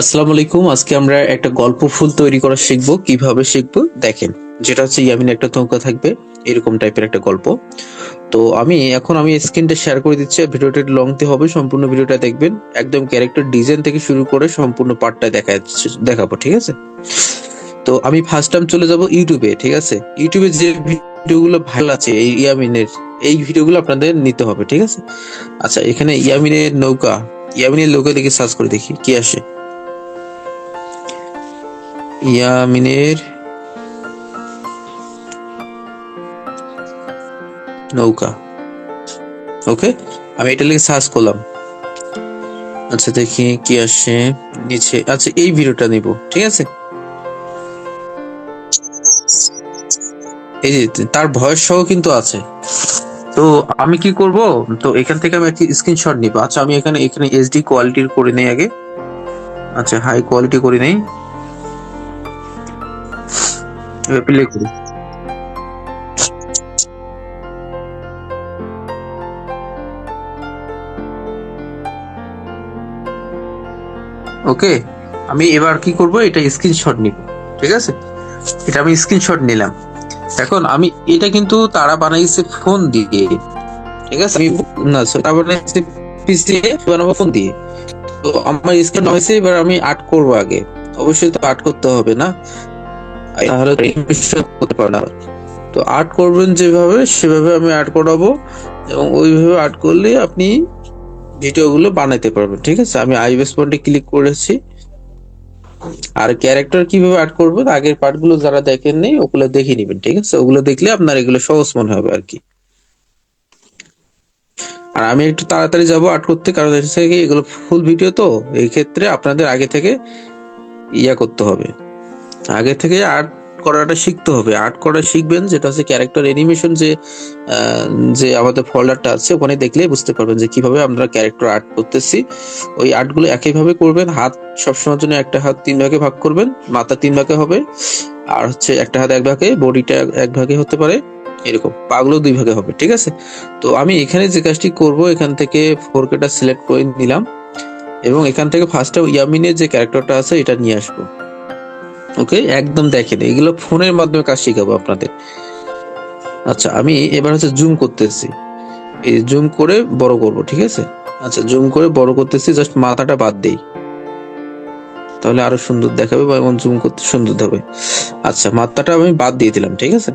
আসসালামু আলাইকুম। আজকে আমরা একটা গল্প ফুল তৈরি করা শিখব, কীভাবে শিখব দেখেন। যেটা হচ্ছে ইয়ামিন একটা নৌকা থাকবে, এরকম টাইপের একটা গল্প। তো আমি, এখন আমি স্ক্রিনটা শেয়ার করে দিচ্ছি ভিডিওটা লংতে হবে, সম্পূর্ণ ভিডিওটা দেখবেন। একদম ক্যারেক্টার ডিজাইন থেকে শুরু করে সম্পূর্ণ পার্টটা দেখা দেখাবো, ঠিক আছে? তো আমি ফার্স্ট টাইম চলে যাব ইউটিউবে, ঠিক আছে? ইউটিউবে যে ভিডিওগুলো ভালো আছে, এই ইয়ামিনের, এই ভিডিওগুলো আপনাদের নিতে হবে, ঠিক আছে? আচ্ছা এখানে ইয়ামিনের নৌকা ইয়ামিনের নৌকা দেখে সার্চ করে দেখি, কি আসে? ইয়ামিনের নৌকা। ওকে, আমি এটা লিখে সার্চ করলাম। আচ্ছা দেখি কি আসে নিচে। আচ্ছা এই ভিডিওটা নিব, ঠিক আছে? এই যে, তার ভয়েস সহ কিন্তু আছে। তো আমি কি করব? তো এখান থেকে আমি একটি স্ক্রিনশট নিব। আচ্ছা আমি এখানে এখানে এইচডি কোয়ালিটির করে নেই আগে। আচ্ছা হাই কোয়ালিটি করে নেই। প্লে করি। ওকে আমি এবার কি করব? এটা স্ক্রিনশট নিব, ঠিক আছে? এটা আমি স্ক্রিনশট নিলাম। এখন আমি, এটা কিন্তু তারা বানাইছে ফোন দিয়ে, ঠিক আছে? আমি না তারা বানাইছে পিসি বানাবো ফোন দিয়ে। তো আমার স্ক্রিন হয়েছে, এবার আমি আর্ট করব আগে। অবশ্যই তো আর্ট করতে হবে না। তাহলে করতে পারো না। তো আর্ট করবেন যেভাবে সেভাবে আমি আর্ট করাবো এবং ওইভাবে আর্ট করলে আপনি ভিডিওগুলো বানাইতে পারবেন ঠিক আছে? আমি আইবেস পয়েন্টে ক্লিক করেছি। আর ক্যারেক্টার কীভাবে আর্ট করবেন আগের পার্টগুলো যারা দেখেন নেই ওগুলো দেখে নিবেন ঠিক আছে? ওগুলো দেখলে আপনার এগুলো সহজ মনে হবে আর কি। আর আমি একটু তাড়াতাড়ি যাব আর্ট করতে কারণ এগুলো ফুল ভিডিও তো এই ক্ষেত্রে আপনাদের আগে থেকে ইয়া করতে হবে। আগে থেকে আর্ট করাটা শিখতে হবে। আর্ট করা শিখবেন যেটা হচ্ছে ক্যারেক্টার অ্যানিমেশন যে যে আমাদের ফোল্ডারটা আছে, ওখানে দেখলেই বুঝতে পারবেন যে কীভাবে আমরা ক্যারেক্টার আর্ট করতেছি। ওই আর্টগুলো একইভাবে করবেন, হাত সবসময়ের জন্য একটা হাত তিন ভাগে ভাগ করবেন, মাথা তিন ভাগে হবে, আর হচ্ছে একটা হাত এক ভাগে বডিটা এক ভাগে হতে পারে, এরকম। পাগুলো দুই ভাগে হবে, ঠিক আছে? তো আমি এখানে যে কাজটি করব, এখান থেকে ফোর কেটা সিলেক্ট করে নিলাম, এবং এখান থেকে ফার্স্টে ইয়ামিনের যে ক্যারেক্টারটা আছে, এটা নিয়ে আসব। ওকে একদম দেখেন, এগুলো ফোনের মাধ্যমে কাজ শিখাবো আপনাদের। আচ্ছা আমি এবার হচ্ছে জুম করতেছি। এই জুম করে বড় করব, ঠিক আছে? আচ্ছা জুম করে বড় করতেছি জাস্ট মাথাটা বাদ দেই। তাহলে আরও সুন্দর দেখাবে বা এমন জুম করতে সুন্দর হবে। আচ্ছা মাথাটা আমি বাদ দিয়ে দিলাম, ঠিক আছে?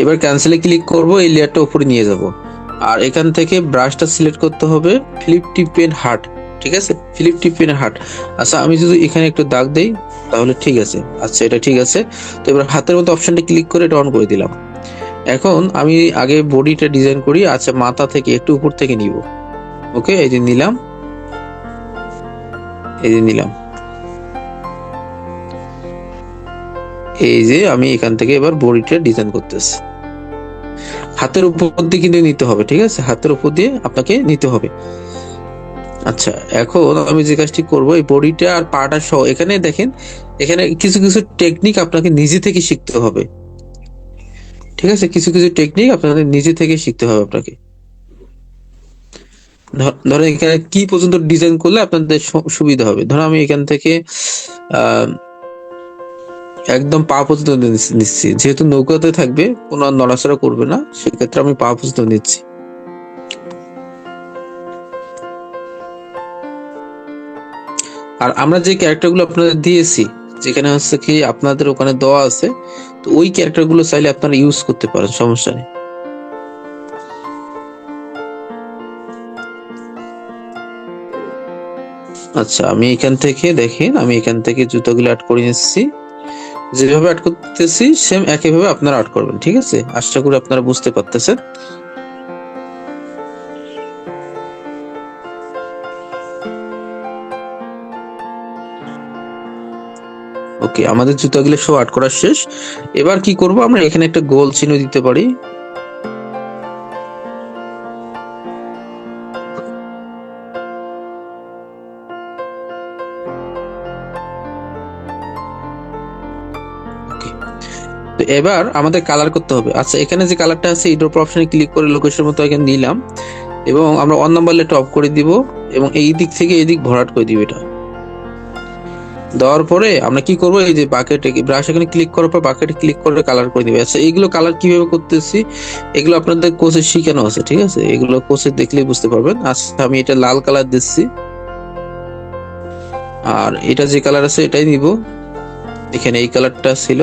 এবার ক্যান্সেলে ক্লিক করব, এই লেয়ারটা উপরে নিয়ে যাব। আর এখান থেকে ব্রাশটা সিলেক্ট করতে হবে ফ্লিপ টিপেন হার্ট ঠিক আছে? ফ্লিপ টিপেন হার্ট আচ্ছা আমি যদি এখানে একটু দাগ দেই, তাহলে ঠিক আছে। আচ্ছা এটা ঠিক আছে। তো এবার হাতের মতো অপশনটা ক্লিক করে এটা অন করে দিলাম। এখন আমি আগে বডিটা ডিজাইন করি আচ্ছা মাথা থেকে একটু উপর থেকে নিব। ওকে এই যে নিলাম। এই যে নিলাম। এই যে আমি এখান থেকে এবার বডিটা ডিজাইন করতেছি। হাতের উপর দিয়ে কিন্তু নিতে হবে, ঠিক আছে? হাতের উপর দিয়ে আপনাকে নিতে হবে। আচ্ছা এখন আমি যে কাজটি করব, এই বডিটা আর পাটা সহ, এখানে দেখেন, এখানে কিছু কিছু টেকনিক আপনাকে নিজে থেকে শিখতে হবে। ঠিক আছে? কিছু কিছু টেকনিক আপনাদের নিজে থেকে শিখতে হবে আপনাকে। ধ- ধরেন এখানে কি পর্যন্ত ডিজাইন করলে আপনাদের সুবিধা হবে? ধরো আমি এখান থেকে একদম পা পর্যন্ত নিচ্ছি- যেহেতু নৌকাতে থাকবে, কোনো নড়াচড়া করবে না, সেক্ষেত্রে আমি পা পর্যন্ত নিচ্ছি। আর আমরা যে ক্যারেক্টারগুলো আপনাদের দিয়েছি, যেখানে হচ্ছে কি আপনাদের ওখানে দেওয়া আছে, তো ওই ক্যারেক্টারগুলো চাইলে আপনারা ইউজ করতে পারেন, সমস্যা নেই। আচ্ছা আমি এখান থেকে দেখেন, আমি এখান থেকে জুতোগুলো অ্যাড করে নিচ্ছি। যেভাবে অ্যাড করতেছি সেম একইভাবে আপনারা অ্যাড করবেন, ঠিক আছে? আশা করি আপনারা বুঝতে পারতেছেন। ওকে আমাদের জুতাগুলো সব আর্ট করা শেষ। এবার কি করব, আমরা এখানে একটা গোল চিহ্ন দিতে পারি। তো এবার আমাদের কালার করতে হবে। আচ্ছা এখানে যে কালারটা আছে, এই ড্রপ অপশনে ক্লিক করে লোকেশন মতো এখানে নিলাম। এবং আমরা ওয়ান নাম্বার লেটটা অফ করে দিব, এবং এই দিক থেকে এই দিক ভরাট করে দিব এটা। দেওয়ার পরে আমরা কি করব? এই যে বাকেটে ব্রাশ এখানে ক্লিক করার পর বাকেটে ক্লিক করে কালার করে দিবে আচ্ছা এইগুলো কালার কীভাবে করতেছি? এগুলো আপনাদের কোর্সে শিখানো আছে, ঠিক আছে? এগুলো কোর্সে দেখলেই বুঝতে পারবেন। আচ্ছা আমি এটা লাল কালার দিচ্ছি। আর এটা যে কালার আছে, এটাই নিব। এখানে এই কালারটা ছিল।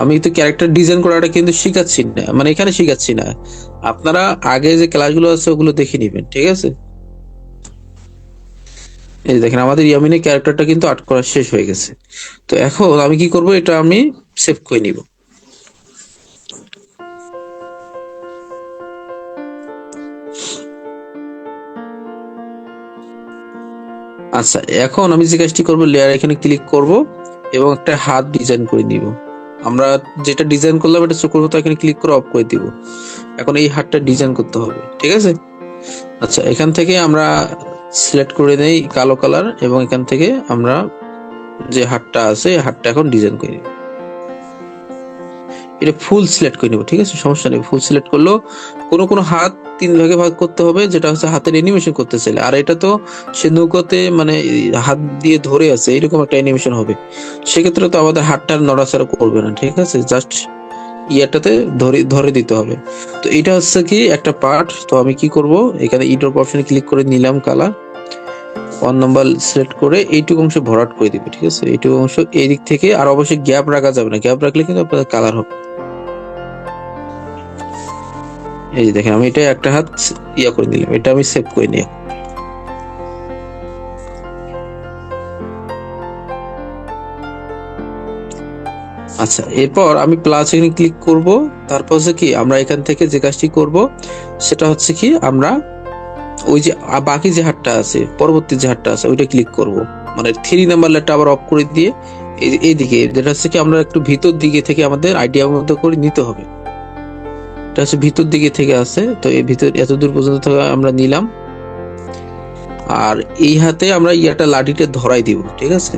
আমি তো ক্যারেক্টার ডিজাইন করাটা কিন্তু শিখাচ্ছি না মানে এখানে শিখাচ্ছি না। আপনারা আগে যে ক্লাসগুলো আছে, ওগুলো দেখে নেবেন, ঠিক আছে? এই দেখেন, আমাদের ইয়ামিনের ক্যারেক্টারটা কিন্তু আর্ট করা শেষ হয়ে গেছে। তো এখন আমি কি করব, এটা আমি সেভ করে নিব। আচ্ছা এখন আমি যে কাজটি করব লেয়ার এখানে ক্লিক করব এবং একটা হাত ডিজাইন করে নিব। আমরা যেটা ডিজাইন করলাম, এটা মতো এখানে ক্লিক করে অফ করে দিব। এখন এই হাতটা ডিজাইন করতে হবে, ঠিক আছে? আচ্ছা এখান থেকে আমরা সিলেক্ট করে নেই কালো কালার এবং এখান থেকে আমরা যে হাতটা আছে হাতটা এখন ডিজাইন করে। নিব এটা ফুল সিলেক্ট করে নিব, ঠিক আছে? সমস্যা নেই ফুল সিলেক্ট করলেও কোনো কোনো হাত তিন ভাগে ভাগ করতে হবে, যেটা হচ্ছে হাতের অ্যানিমেশন করতে চাইলে। আর এটা তো সে নৌকাতে মানে হাত দিয়ে ধরে আছে, এরকম একটা অ্যানিমেশন হবে। সেক্ষেত্রে তো আমাদের হাতটা নড়াচড়া করবে না, ঠিক আছে? জাস্ট ইয়ারটাতে ধরে ধরে দিতে হবে। তো এটা হচ্ছে কি একটা পার্ট। তো আমি কি করব? এখানে ইডর অপশনে ক্লিক করে নিলাম কালার ওয়ান নাম্বার সিলেক্ট করে এইটুকু অংশ ভরাট করে দিবে, ঠিক আছে? এইটুকু অংশ এই দিক থেকে আর অবশ্যই গ্যাপ রাখা যাবে না। গ্যাপ রাখলে কিন্তু আপনাদের কালার হবে। এই যে দেখেন, আমি এটা একটা হাত ইয়া করে দিলাম এটা আমি সেভ করে নিই আচ্ছা এরপর আমি প্লাস এখানে ক্লিক করব। তারপর হচ্ছে কি, আমরা এখান থেকে যে কাজটি করব, সেটা হচ্ছে কি, আমরা ওই যে বাকি যে হাতটা আছে, পরবর্তী যে হাতটা আছে, ওইটা ক্লিক করব। মানে থ্রি নাম্বার লেটটা আবার অফ করে দিয়ে, এই, এইদিকে, যেটা হচ্ছে কি, আমরা একটু ভিতর দিকে থেকে আমাদের আইডিয়া মতো করে নিতে হবে। এটা হচ্ছে ভিতর দিকে থেকে আছে, তো এই ভিতর, এত দূর পর্যন্ত আমরা নিলাম। আর এই হাতে আমরা ইয়াটা লাঠিটা ধরাই দিব, ঠিক আছে?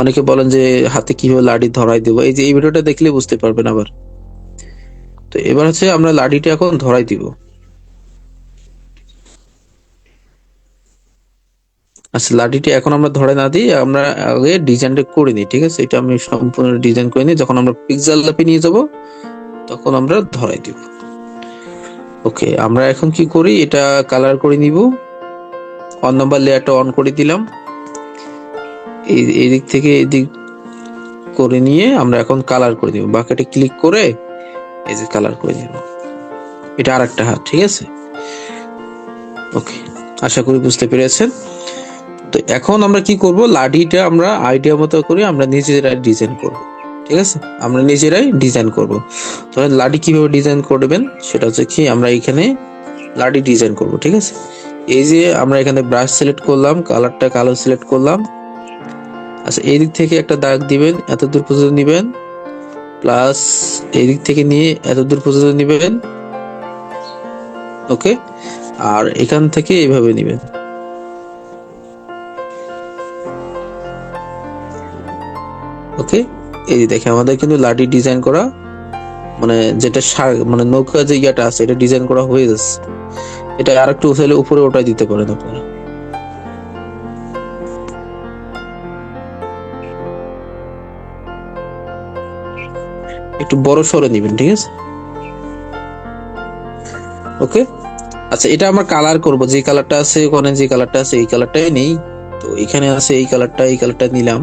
অনেকে বলেন যে হাতে কীভাবে লাঠি ধরাই দেবো? এই যে এই ভিডিওটা দেখলে বুঝতে পারবেন আবার। তো এবার হচ্ছে আমরা লাঠিটা এখন ধরাই দিব। আচ্ছা লাঠিটা এখন আমরা ধরে না দিই আমরা আগে ডিজাইনটা করে নিই, ঠিক আছে? এটা আমি সম্পূর্ণ ডিজাইন করে নিই। যখন আমরা পিক্সেল ল্যাপে নিয়ে যাব, তখন আমরা ধরাই দিব। ওকে, আমরা এখন কি করি? এটা কালার করে নিব। অন নাম্বার লেয়ারটা অন করে দিলাম। এই থেকে এদিক করে নিয়ে আমরা এখন কালার করে দিব। বাকেটে ক্লিক করে এই যে কালার করে দিব। এটা আর একটা হাত, ঠিক আছে? ওকে আশা করি বুঝতে পেরেছেন। তো এখন আমরা কি করব? লাঠিটা আমরা আইডিয়া মতো করে আমরা নিজেরাই ডিজাইন করব। ঠিক আছে? আমরা নিজেরাই ডিজাইন করব। তাহলে লাঠি কীভাবে ডিজাইন করবেন? সেটা হচ্ছে কি, আমরা এখানে লাঠি ডিজাইন করব, ঠিক আছে? এই যে আমরা এখানে ব্রাশ সিলেক্ট করলাম কালারটা কালো সিলেক্ট করলাম। আচ্ছা এই দিক থেকে একটা দাগ দিবেন এত দূর পর্যন্ত নিবেন প্লাস এই দিক থেকে নিয়ে এত দূর পর্যন্ত নিবেন ওকে আর এখান থেকে এইভাবে নিবেন। ওকে এই দেখে আমাদের কিন্তু লাঠি ডিজাইন করা মানে যেটা সার মানে নৌকা যে ইয়াটা আছে, এটা ডিজাইন করা হয়ে যাচ্ছে এটা আর একটু উপরে ওটাই দিতে পারেন আপনারা। একটু বড় সরে নেবেন, ঠিক আছে? ওকে আচ্ছা এটা আমরা কালার করব। যে কালারটা আছে ওখানে, যে কালারটা আছে, এই কালারটাই নেই। তো এখানে আছে এই কালারটা এই কালারটা নিলাম।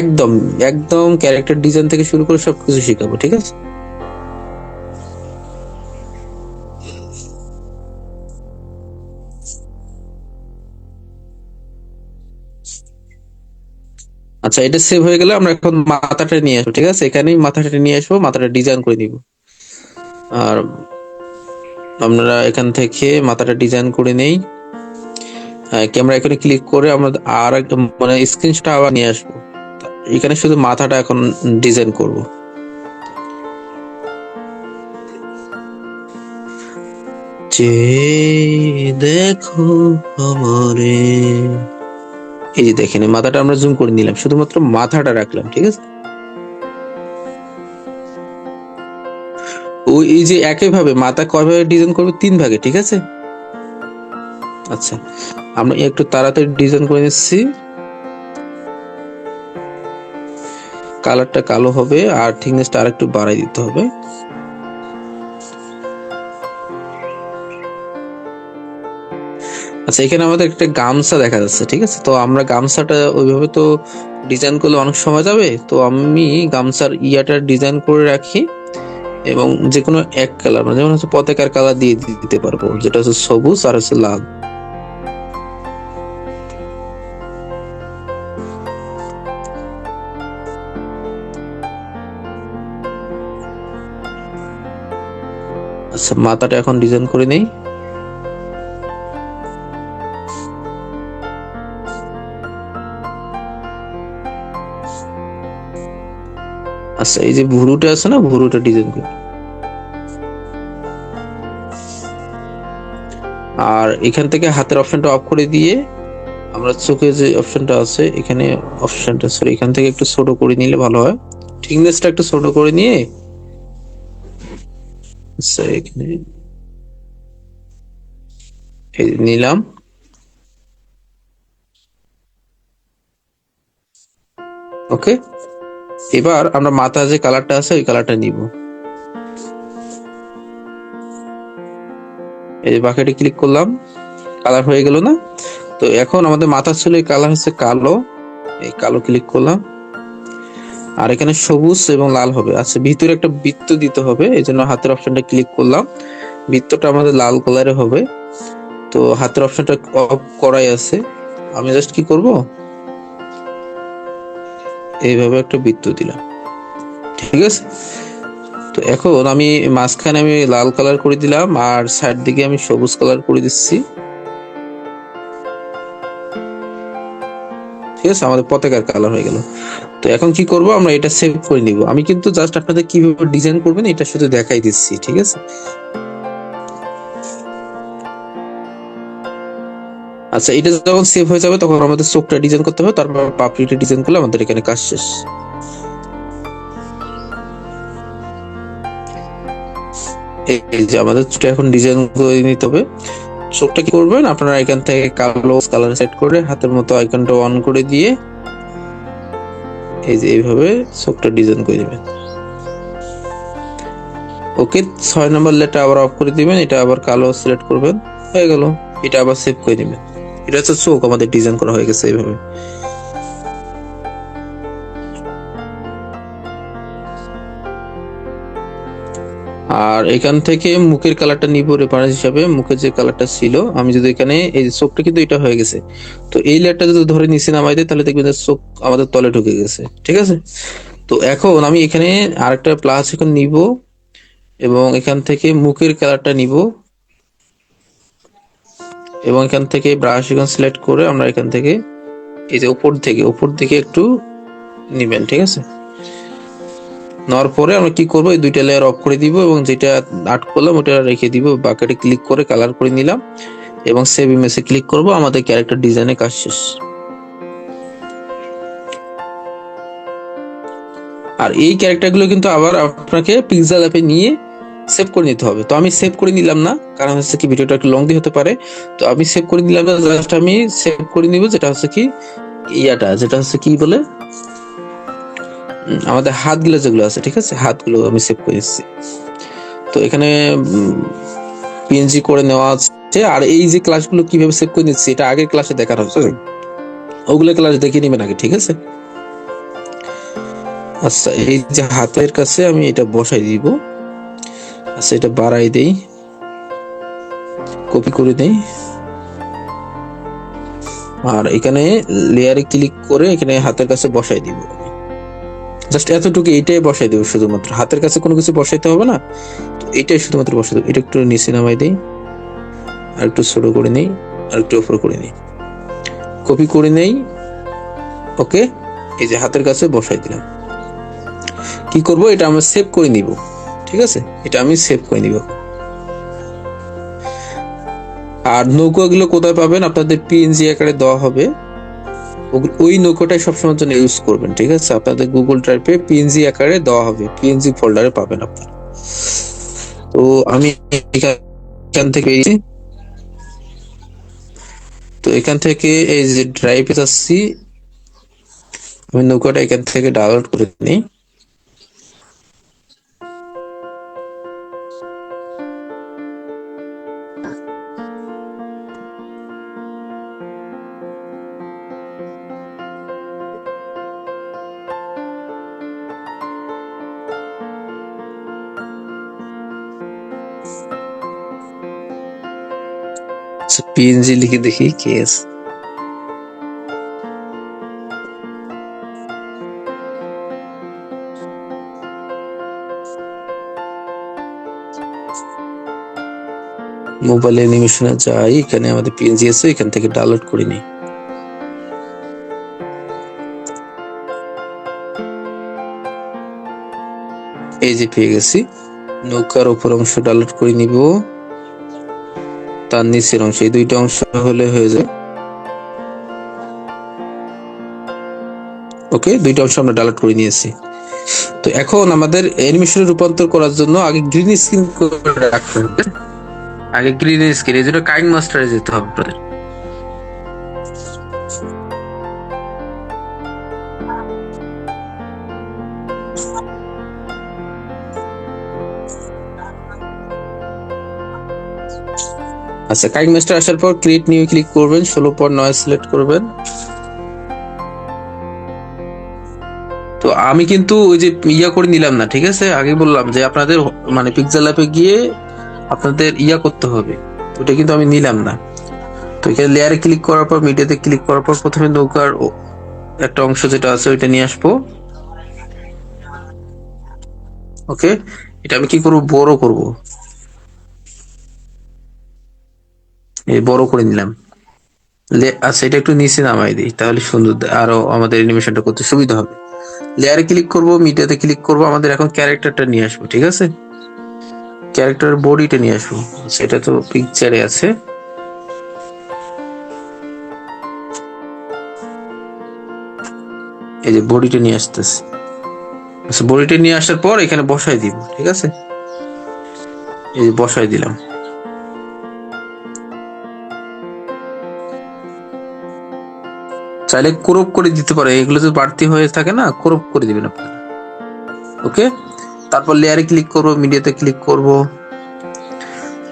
একদম একদম ক্যারেক্টার ডিজাইন থেকে শুরু করে সবকিছু শেখাবো, ঠিক আছে? আচ্ছা এটা সেভ হয়ে গেলে আমরা এখন মাথাটা নিয়ে আসব, ঠিক আছে? এখানেই মাথাটা নিয়ে আসব, মাথাটা ডিজাইন করে নিব। আর আমরা এখান থেকে মাথাটা ডিজাইন করে নেই। ক্যামেরা এখানে ক্লিক করে আমরা আর মানে স্ক্রিনশট আবার নিয়ে আসব। এখানে শুধু মাথাটা এখন ডিজাইন করব। যে দেখো আমারে এই যে দেখেন মাথাটা আমরা জুম করে নিলাম, শুধুমাত্র মাথাটা রাখলাম, ঠিক আছে? ওই এই যে একইভাবে মাথা কয়ভাবে ডিজাইন করবে? তিন ভাগে, ঠিক আছে? আচ্ছা আমরা একটু তাড়াতাড়ি ডিজাইন করে নিচ্ছি। কালারটা কালো হবে, আর থিকনেসটা আর একটু বাড়াই দিতে হবে। আচ্ছা এখানে আমাদের একটা গামছা দেখা যাচ্ছে, ঠিক আছে? তো আমরা গামছাটা ওইভাবে তো ডিজাইন করলে অনেক সময় যাবে। তো আমি গামছার ইয়াটা ডিজাইন করে রাখি এবং যে কোনো এক কালার মানে যেমন হচ্ছে পতাকার কালার দিয়ে দিতে পারব, যেটা হচ্ছে সবুজ আর হচ্ছে লাল। আচ্ছা মাথাটা এখন ডিজাইন করে নেই। এই যে ভুরুটা আছে না, ভুরুটা ডিজাইন করি। আর এখান থেকে হাতের অপশনটা অফ করে দিয়ে, আমরা চোখে যে অপশনটা আছে, এখানে অপশনটা সরি এখান থেকে একটু ছোট করে নিলে ভালো হয়। থিকনেসটা একটু ছোট করে নিয়ে আচ্ছা এখানে নিলাম। ওকে এবার আমরা মাথা যে কালারটা আছে, ওই কালারটা নিব। এই বাকেটে ক্লিক করলাম কালার হয়ে গেল না? তো এখন আমাদের মাথা ছিল, এই কালার হচ্ছে কালো। এই কালো ক্লিক করলাম। আর এখানে সবুজ এবং লাল হবে। আচ্ছা ভিতরে একটা বৃত্ত দিতে হবে, এই জন্য হাতের অপশনটা ক্লিক করলাম। বৃত্তটা আমাদের লাল কালারে হবে। তো হাতের অপশনটা অফ করাই আছে। আমি জাস্ট কি করব? এইভাবে একটা বৃত্ত দিলাম। ঠিক আছে? তো এখন আমি মাঝখানে আমি লাল কালার করে দিলাম, আর সাইড দিকে আমি সবুজ কালার করে দিচ্ছি। ঠিক আছে? আমাদের পতাকার কালার হয়ে গেল। তো এখন কি করব? আমরা এটা সেভ করে নিব। আমি কিন্তু জাস্ট আপনাদের কীভাবে ডিজাইন করবেন এটা শুধু দেখাই দিচ্ছি। ঠিক আছে? আচ্ছা এটা যখন সেভ হয়ে যাবে, তখন আমাদের চোখটা ডিজাইন করতে হবে, তারপর পাপড়িটা ডিজাইন করলে আমাদের এখানে কাজ শেষ। এই যে আমাদের এখন ডিজাইন করে নিতে হবে। চোখটা কি করবেন? আপনারা এখান থেকে কালো কালার সেট করে হাতের মতো আইকনটা অন করে দিয়ে এই যে এইভাবে চোখটা ডিজাইন করে দিবেন। ওকে, ছয় নম্বর লেটার আবার অফ করে দিবেন, এটা আবার কালো সিলেক্ট করবেন। হয়ে গেল, এটা আবার সেভ করে দিবেন। এটা হচ্ছে চোখ, আমাদের ডিজাইন করা হয়ে গেছে এইভাবে। আর এখান থেকে মুখের কালারটা নিব রেফারেন্স হিসাবে, মুখের যে কালারটা ছিল, আমি যদি এখানে এই চোখটা কিন্তু এটা হয়ে গেছে। তো এই লেয়ারটা যদি ধরে নিচে নামাই দিই, তাহলে দেখবেন চোখ আমাদের তলে ঢুকে গেছে, ঠিক আছে? তো এখন আমি এখানে আরেকটা প্লাস এখন নিব, এবং এখান থেকে মুখের কালারটা নিব। এবং এখান থেকে ব্রাশ এখন সিলেক্ট করে আমরা এখান থেকে এই যে উপর থেকে উপর দিকে একটু নিবেন, ঠিক আছে? নেওয়ার পরে আমরা কি করব? এই দুইটা লেয়ার অফ করে দিব এবং যেটা আট করলাম, ওটা রেখে দিব। বাকেটে ক্লিক করে কালার করে নিলাম এবং সেভ ইমেজে ক্লিক করব। আমাদের ক্যারেক্টার ডিজাইনের কাজ শেষ। আর এই ক্যারেক্টারগুলো কিন্তু আবার আপনাকে পিক্সেল অ্যাপে নিয়ে সেভ করে নিতে হবে। তো আমি সেভ করে নিলাম না, কারণ হচ্ছে কি ভিডিওটা একটু লং দিয়ে হতে পারে। তো আমি সেভ করে নিলাম না জাস্ট আমি সেভ করে নিব, যেটা হচ্ছে কি ইয়াটা, যেটা হচ্ছে কি বলে? আমাদের হাতগুলো যেগুলো আছে, ঠিক আছে? হাতগুলো আমি সেভ করে এসেছি তো এখানে পিএনজি করে নেওয়া আছে, আর এই যে ক্লাসগুলো কীভাবে সেভ করে নিচ্ছি, এটা আগের ক্লাসে দেখানো হচ্ছে ওগুলো ক্লাস দেখে নেবেন আগে, ঠিক আছে? আচ্ছা এই যে হাতের কাছে আমি এটা বসাই দিব। আচ্ছা এটা বাড়াই দেই। কপি করে দেই। আর এখানে লেয়ারে ক্লিক করে এখানে হাতের কাছে বসাই দিব। জাস্ট এতটুকু এইটাই বসাই দেবো শুধুমাত্র। হাতের কাছে কোনো কিছু বসাইতে হবে না? তো এইটাই শুধুমাত্র বসাই দেবো। এটা একটু নিচে নামাই দেই। আর একটু ছোট করে নেই। আর একটু উপর করে নেই। কপি করে নেই। ওকে এই যে হাতের কাছে বসাই দিলাম। কি করব? এটা আমরা সেভ করে নিব। ঠিক আছে? এটা আমি সেভ করে নিব। আর নৌকাগুলো কোথায় পাবেন? আপনাদের পিএনজি আকারে দেওয়া হবে। ওই নৌকাটাই সবসময় জন্য ইউজ করবেন, ঠিক আছে? আপনাদের গুগল ড্রাইভে পিএনজি আকারে দেওয়া হবে। পিএনজি ফোল্ডারে পাবেন আপনারা। তো আমি এখান থেকে তো এখান থেকে এই যে ড্রাইভে যাচ্ছি। আমি নৌকাটা এখান থেকে ডাউনলোড করে নিই। পিএনজি লিখে দেখি কে আছে। মোবাইল অ্যানিমেশনে যাই, এখানে আমাদের পিএনজি আছে, এখান থেকে ডাউনলোড করে নিই। এই যে পেয়ে গেছি। নৌকার উপর অংশ ডাউনলোড করে নিব। তার নিচের অংশ, এই দুইটা অংশ হলে হয়ে যায়। ওকে, দুইটা অংশ আমরা ডালাট করে নিয়েছি। তো এখন আমাদের অ্যানিমেশনে রূপান্তর করার জন্য আগে গ্রিন স্ক্রিন করে রাখতে হবে আগে গ্রিন স্ক্রিন এই জন্য কাইন মাস্টারে যেতে হবে আচ্ছা কাইন মাস্টার আসার পর ক্রিয়েট নিউ ক্লিক করবেন, ষোলো পর নয় সিলেক্ট করবেন। তো আমি কিন্তু ওই যে ইয়া করে নিলাম না, ঠিক আছে? আগে বললাম যে আপনাদের মানে পিক্সেল অ্যাপে গিয়ে আপনাদের ইয়া করতে হবে। ওটা কিন্তু আমি নিলাম না। তো এখানে লেয়ারে ক্লিক করার পর মিডিয়াতে ক্লিক করার পর প্রথমে নৌকার একটা অংশ যেটা আছে, ওইটা নিয়ে আসব। ওকে এটা আমি কি করব? বড় করব। বড় করে নিলাম। আচ্ছা এটা একটু নিচে নামাই দিই, তাহলে সুন্দর আরও আমাদের অ্যানিমেশনটা করতে সুবিধা হবে। লেয়ারে ক্লিক করব মিডিয়াতে ক্লিক করব, আমাদের এখন ক্যারেক্টারটা নিয়ে আসব, ঠিক আছে? ক্যারেক্টার বডিটা নিয়ে আসব। সেটা তো পিকচারে আছে। এই যে বডিটা নিয়ে আসতেছে। আচ্ছা বডিটা নিয়ে আসার পর এখানে বসাই দিব, ঠিক আছে? এই যে বসাই দিলাম। চাইলে ক্রপ করে দিতে পারে। এগুলো যদি বাড়তি হয়ে থাকে না, ক্রপ করে দিবেন আপনারা। ওকে? তারপর লেয়ারে ক্লিক করব মিডিয়াতে ক্লিক করব।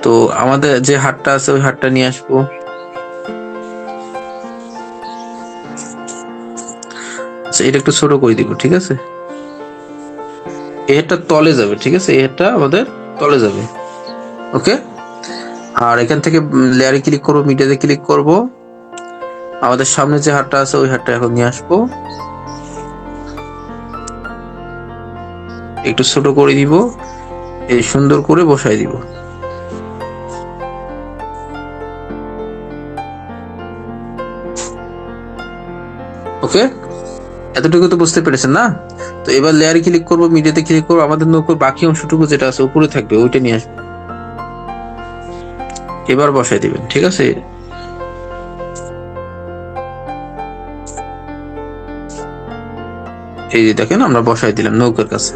তো আমাদের যে হাটটা আছে, ওই হাটটা নিয়ে আসব। আচ্ছা এটা একটু ছোট করে দিব, ঠিক আছে? এটা তলে যাবে, ঠিক আছে? এটা আমাদের তলে যাবে। ওকে? আর এখান থেকে লেয়ারে ক্লিক করব মিডিয়াতে ক্লিক করব। আমাদের সামনে যে হাটটা আছে, ওই হাটটা এখন নিয়ে আসব। একটু ছোট করে দিব, এই সুন্দর করে বসাই দিব। ওকে? এতটুকু তো বুঝতে পেরেছেন না? তো এবার লেয়ারে ক্লিক করব মিডিয়াতে ক্লিক করব, আমাদের নৌকোর বাকি অংশটুকু যেটা আছে, উপরে থাকবে, ওইটা নিয়ে আসব। এবার বসাই দিবেন, ঠিক আছে? এই যে দেখেন, আমরা বসাই দিলাম নৌকার কাছে।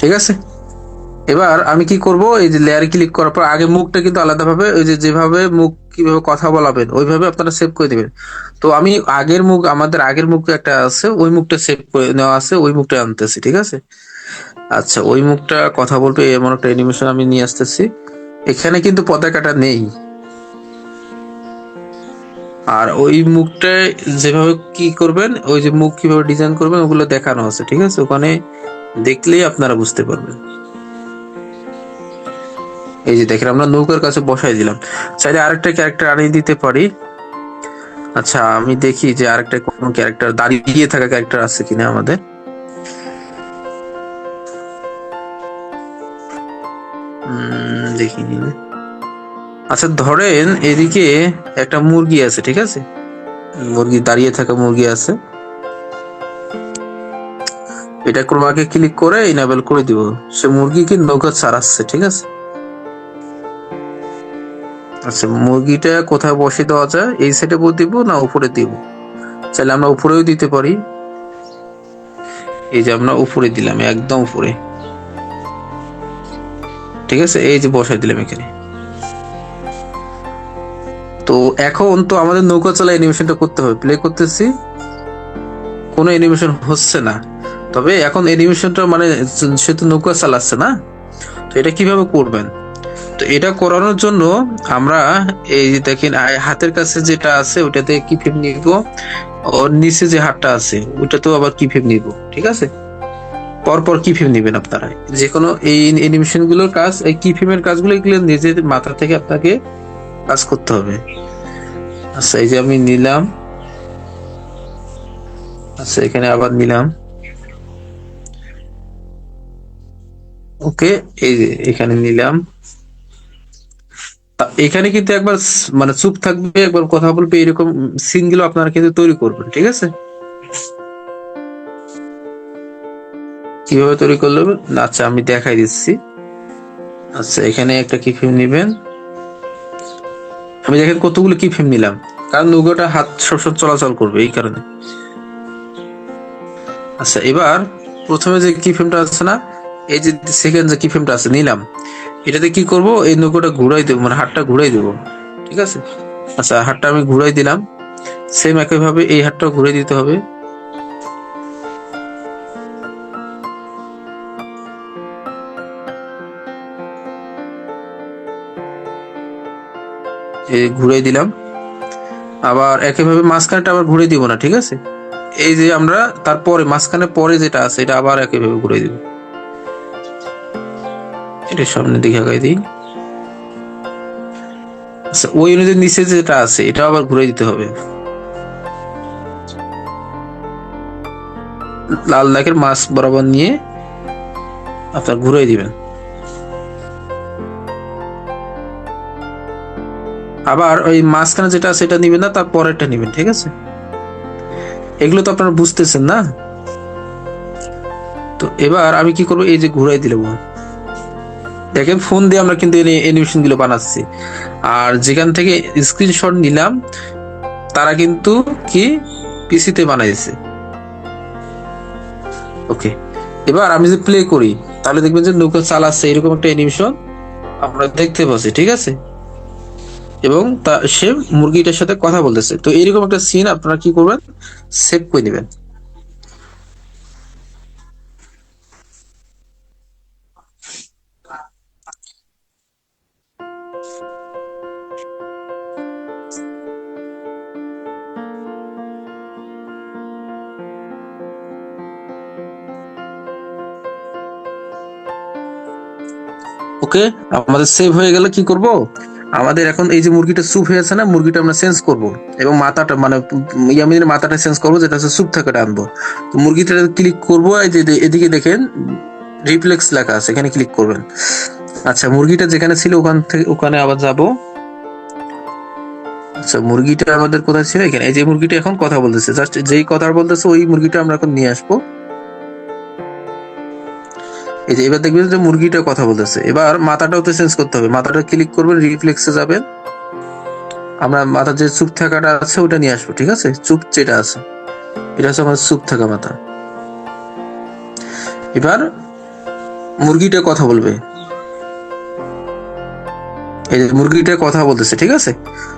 ঠিক আছে? এবার আমি কি করব? এই যে লেয়ার ক্লিক করার পর আগে মুখটা কিন্তু আলাদাভাবে, ওই যে যেভাবে মুখ কীভাবে কথা বলাবেন, ওইভাবে আপনারা সেভ করে দিবেন। তো আমি আগের মুখ, আমাদের আগের মুখ একটা আছে, ওই মুখটা সেভ করে নেওয়া আছে, ওই মুখটা আনতেছি, ঠিক আছে? আচ্ছা ওই মুখটা কথা বলবে, এমন একটা অ্যানিমেশন আমি নিয়ে আসতেছি। এখানে কিন্তু পতাকাটা নেই। আর ওই মুখটা যেভাবে কি করবেন, ওই যে মুখ কীভাবে ডিজাইন করবেন, ওগুলো দেখানো আছে, ঠিক আছে? ওখানে দেখলেই আপনারা বুঝতে পারবেন। এই যে দেখেন, আমরা নৌকার কাছে বসাই দিলাম। চাইলে আরেকটা ক্যারেক্টার আনিয়ে দিতে পারি। আচ্ছা আমি দেখি যে আরেকটা কোনো ক্যারেক্টার দাঁড়িয়ে থাকা ক্যারেক্টার আছে কিনা আমাদের। দেখিনি দেখি আচ্ছা ধরেন এদিকে একটা মুরগি আছে, ঠিক আছে? মুরগি, দাঁড়িয়ে থাকা মুরগি আছে। এটা ক্রোমাকে ক্লিক করে ইনেবল করে দিব। সে মুরগিকে নৌকা ছাড়াচ্ছে, ঠিক আছে? আচ্ছা মুরগিটা কোথায় বসে দেওয়া যায়? এই সাইডে দিব না উপরে দিব? চাইলে আমরা উপরেও দিতে পারি। এই যে আমরা উপরে দিলাম, একদম উপরে। ঠিক আছে? এই যে বসাই দিলাম এখানে। তো এখন তো আমাদের নৌকা চলা অ্যানিমেশনটা করতে হবে। প্লে করতেছি। কোনো অ্যানিমেশন হচ্ছে না। তবে এখন অ্যানিমেশনটা মানে সে তো নৌকা চালাচ্ছে না। তো এটা কীভাবে করবেন? তো এটা করানোর জন্য আমরা এই দেখেন হাতের কাছে যেটা আছে ওটাতে কি ফিম নিব। ওর নিচে যে হাতটা আছে, ওটাতেও আবার কি ফিম নিব, ঠিক আছে? পরপর কি ফিম নেবেন আপনারা। যে কোনো এই অ্যানিমেশনগুলোর কাজ, এই কি ফিমের কাজগুলো এগুলো নিজের মাথা থেকে আপনাকে কাজ করতে হবে। আচ্ছা এই যে আমি নিলাম। আচ্ছা এখানে আবার নিলাম। ওকে, এই যে এখানে নিলাম। এখানে কিন্তু একবার মানে চুপ থাকবে, একবার কথা বলবে, এরকম সিনগুলো আপনারা কিন্তু তৈরি করবেন, ঠিক আছে? কীভাবে তৈরি করলেন আচ্ছা আমি দেখাই দিচ্ছি। আচ্ছা এখানে একটা কি ফিল্ম নিবেন? আমি দেখেন কতগুলো কি ফিল্ম নিলাম। কারণ নৌকাটা হাত সবসময় চলাচল করবে এই কারণে। আচ্ছা এবার প্রথমে যে কি ফিল্মটা আছে না, এই যে সেকেন্ড যে কি ফিল্মটা আছে, নিলাম। এটাতে কি করব? এই নৌকাটা ঘুরাই দেবো মানে হাতটা ঘুরাই দেবো। ঠিক আছে? আচ্ছা হাতটা আমি ঘুরাই দিলাম। সেম একইভাবে এই হাতটা ঘুরে দিতে হবে। ঘুরে দিলাম। আবার একইভাবে মাঝখানটা আবার ঘুরে দিব না, ঠিক আছে? এই যে আমরা তারপরে, মাঝখানে পরে যেটা আছে, এটা আবার একইভাবে ঘুরে দিব। এটা সামনের দিকে আগাই দিই। আচ্ছা ওই অনুযায়ী নিচে যেটা আছে, এটা আবার ঘুরে দিতে হবে। লাল দাগের মাছ বরাবর নিয়ে আপনার ঘুরাই দিবেন। আবার ওই মাঝখানে যেটা এটা নিবেন না, তার পরেরটা নিবেন, ঠিক আছে? এগুলো তো আপনারা বুঝতেছেন না? তো এবার আমি কি করব? এই যে ঘুরাই দিলাম। দেখেন, ফোন দিয়ে আমরা কিন্তু অ্যানিমেশনগুলো বানাচ্ছি। আর যেখান থেকে স্ক্রিনশট নিলাম, তারা কিন্তু কি? পিসিতে বানাইছে। ওকে এবার আমি যদি প্লে করি, তাহলে দেখবেন যে নৌকা চালাচ্ছে, এরকম একটা অ্যানিমেশন আমরা দেখতে পাচ্ছি, ঠিক আছে? এবং তা, সে মুরগিটার সাথে কথা বলতেছে। তো এইরকম একটা সিন আপনারা কি করবেন? সেভ করে নেবেন। ওকে, আমাদের সেভ হয়ে গেলে কি করব? আমাদের এখন এই যে মুরগিটা স্যুপ হয়ে আছে না, মুরগিটা আমরা চেঞ্জ করব। এবং মাথাটা মানে ইয়ামিনের মাথাটা চেঞ্জ করব, যেটা হচ্ছে স্যুপ থাকাটা আনব তো মুরগিটা ক্লিক করব এদিকে দেখেন রিফ্লেক্স লেখা আছে, এখানে ক্লিক করবেন। আচ্ছা মুরগিটা যেখানে ছিল ওখান থেকে, ওখানে আবার যাব। আচ্ছা মুরগিটা আমাদের কোথায় ছিল? এখানে। এই যে মুরগিটা এখন কথা বলতেছে জাস্ট যেই কথা বলতেছে, ওই মুরগিটা আমরা এখন নিয়ে আসব। এই যে, এবার দেখবেন যে মুরগিটা কথা বলতেছে। এবার মাথাটাও তো চেঞ্জ করতে হবে। মাথাটা ক্লিক করবেন রিফ্লেক্সে যাবেন। আমরা মাথার যে চুপ থাকাটা আছে, ওটা নিয়ে আসব, ঠিক আছে? চুপ যেটা আছে। এটা হচ্ছে আমার চুপ থাকা মাথা। এবার মুরগিটা কথা বলবে। এই যে মুরগিটা কথা বলতেছে, ঠিক আছে?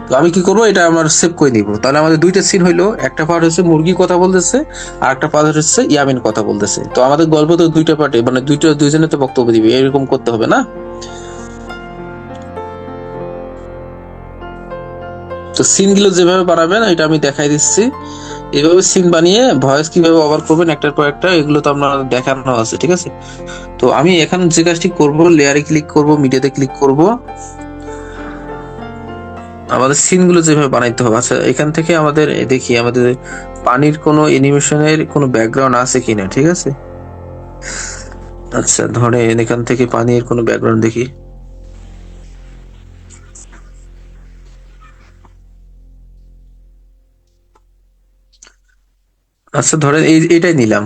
তো আমি কি করব? এটা আমার সেভ করে নিব। তাহলে আমাদের দুইটা সিন হইল। একটা পার্ট হচ্ছে মুরগি কথা বলতেছে, আর একটা পার্ট হচ্ছে ইয়ামিন কথা বলতেছে। তো আমাদের গল্প তো দুইটা পার্টে মানে দুইটা দুইজনে তো বক্তব্য দিবে, এরকম করতে হবে না? তো সিনগুলো যেভাবে বানাবেন, এটা আমি দেখাই দিচ্ছি। এইভাবে সিন বানিয়ে ভয়েস কীভাবে ওভার করবেন, একটার পর একটা, এগুলো তো আপনার দেখানো আছে, ঠিক আছে? তো আমি এখন যে কাজটি করব লেয়ারে ক্লিক করব মিডিয়াতে ক্লিক করব আমাদের সিনগুলো যেভাবে বানাইতে হবে। আচ্ছা এখান থেকে আমাদের দেখি, আমাদের পানির কোনো অ্যানিমেশনের কোনো ব্যাকগ্রাউন্ড আছে কিনা, ঠিক আছে? আচ্ছা ধরেন এখান থেকে পানির কোনো ব্যাকগ্রাউন্ড দেখি। আচ্ছা ধরেন এই, এটাই নিলাম।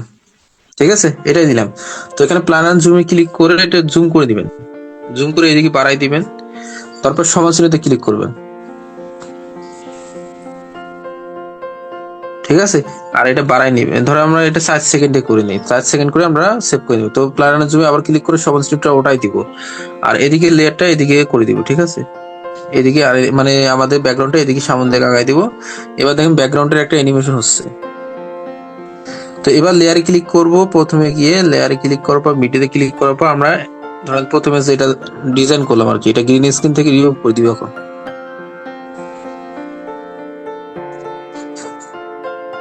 ঠিক আছে? এটাই নিলাম। তো এখানে প্ল্যান অ্যান্ড জুমে ক্লিক করে এটা জুম করে দিবেন। জুম করে এদিকে বাড়াই দিবেন। তারপর শ্রেণীতে ক্লিক করবেন। ঠিক আছে? আর এটা বাড়াই নিবে। ধরো আমরা এটা চার সেকেন্ডে করে নিই। চার সেকেন্ড করে আমরা সেভ করে নিব। তো প্লানের জমি আবার ক্লিক করে সমান স্লিপটা ওটাই দিব। আর এদিকে লেয়ারটা এদিকে করে দিব, ঠিক আছে? এদিকে আর মানে আমাদের ব্যাকগ্রাউন্ডটা এদিকে সামন দিকে আগাই দিব। এবার দেখেন ব্যাকগ্রাউন্ডের একটা অ্যানিমেশন হচ্ছে। তো এবার লেয়ারে ক্লিক করব প্রথমে গিয়ে। লেয়ারে ক্লিক করার পর মিডিয়াতে ক্লিক করার পর আমরা ধরেন প্রথমে যেটা ডিজাইন করলাম আর কি, এটা গ্রিন স্ক্রিন থেকে রিমুভ করে দিব এখন।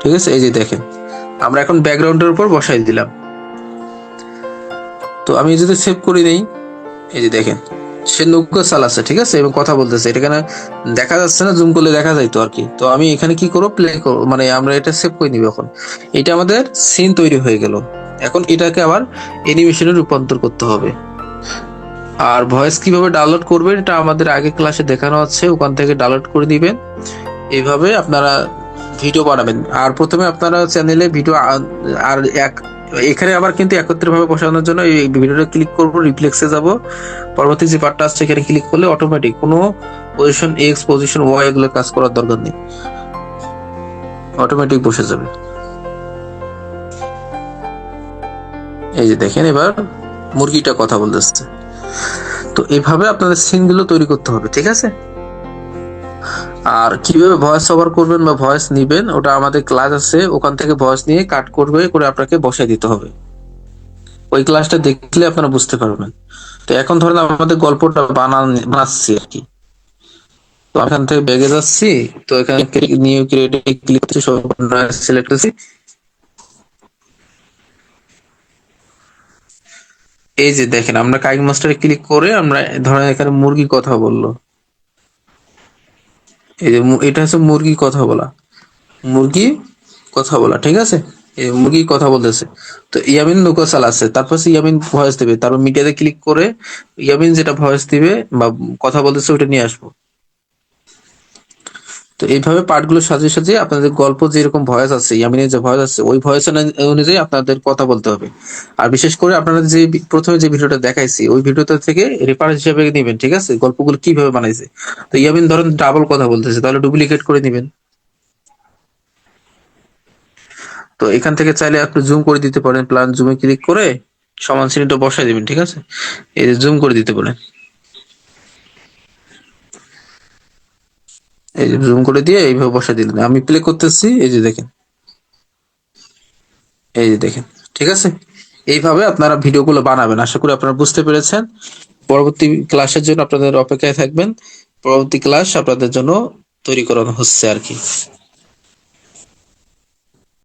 ঠিক আছে? এই যে দেখেন, আমরা এখন ব্যাকগ্রাউন্ডের উপর বসাই দিলাম। তো আমি যদি সেভ করি নেই, এই যে দেখেন, সে নৌকা চালাচ্ছে, ঠিক আছে? এবং কথা বলতেছে। এটা এখানে দেখা যাচ্ছে না জুম করলে দেখা যাইতো আর কি। তো আমি এখানে কি করব? প্লে করব। মানে আমরা এটা সেভ করে নিব এখন। এটা আমাদের সিন তৈরি হয়ে গেল। এখন এটাকে আবার অ্যানিমেশনে রূপান্তর করতে হবে। আর ভয়েস কীভাবে ডাউনলোড করবেন, এটা আমাদের আগে ক্লাসে দেখানো আছে। ওখান থেকে ডাউনলোড করে দিবেন এইভাবে আপনারা ভিডিও বানাবেন। আর প্রথমে আপনারা চ্যানেলে ভিডিও আর এক, এখানে আবার কিন্তু একত্রে ভাবে বসানোর জন্য এই ভিডিওটা ক্লিক করব রিফ্লেক্সে যাব। পরবর্তী যে পার্টটা আসছে, এখানে ক্লিক করলে অটোমেটিক কোনো পজিশন এক্স পজিশন ওয়াই এগুলো কাজ করার দরকার নেই। অটোমেটিক বসে যাবে। এই যে দেখেন এবার মুরগিটা কথা বলতেছে। তো এভাবে আপনাদের সিনগুলো তৈরি করতে হবে, ঠিক আছে? আর কীভাবে ভয়েস ওভার করবেন বা ভয়েস নেবেন, ওটা আমাদের ক্লাস আছে, ওখান থেকে ভয়েস নিয়ে কাট করবে, করে আপনাকে বসাই দিতে হবে। ওই ক্লাসটা দেখলে আপনারা বুঝতে পারবেন। তো এখন ধরেন আমাদের গল্পটা বানান, বানাচ্ছি আর কি। তো এখান থেকে ব্যাগে যাচ্ছি, তো এখানে নিউ ক্রিয়েটে ক্লিক করছি সব সিলেক্ট করছি। এই যে দেখেন, আমরা কাইক মাস্টারে ক্লিক করে আমরা ধরেন এখানে মুরগি কথা বলল। এটা হচ্ছে মুরগি কথা বলা। মুরগি কথা বলা, ঠিক আছে? মুরগি কথা বলতেছে। তো ইয়ামিন নৌকা আছে, তারপর সে ইয়ামিন ভয়েস দেবে। তারপর মিডিয়াতে ক্লিক করে ইয়ামিন যেটা ভয়েস দিবে বা কথা বলতেছে ওটা নিয়ে আসব। তো এইভাবে পার্টগুলো সাজিয়ে সাজিয়ে আপনাদের গল্প যেরকম ভয়েস আছে, ইয়ামিনের যে ভয়েস আছে, ওই ভয়েস অনুযায়ী আপনাদের কথা বলতে হবে। আর বিশেষ করে আপনারা যে প্রথমে যে ভিডিওটা দেখাইছি, ওই ভিডিওটা থেকে রেফারেন্স হিসেবে নেবেন, ঠিক আছে? গল্পগুলো কীভাবে বানাইছে? তো ইয়ামিন ধরেন ডাবল কথা বলতেছে, তাহলে ডুপ্লিকেট করে নেবেন। তো এখান থেকে চাইলে আপনি জুম করে দিতে পারেন প্লান জুমে ক্লিক করে সমান শ্রেণীটা বসাই দিবেন, ঠিক আছে? এই জুম করে দিতে পারেন। এই যে জুম করে দিয়ে এইভাবে বসা দিলেন। আমি প্লে করতেছি, এই যে দেখেন। এই যে দেখেন, ঠিক আছে? এইভাবে আপনারা ভিডিওগুলো বানাবেন। আশা করি আপনারা বুঝতে পেরেছেন। পরবর্তী ক্লাসের জন্য আপনাদের অপেক্ষায় থাকবেন। পরবর্তী ক্লাস আপনাদের জন্য তৈরি করানো হচ্ছে আর কি।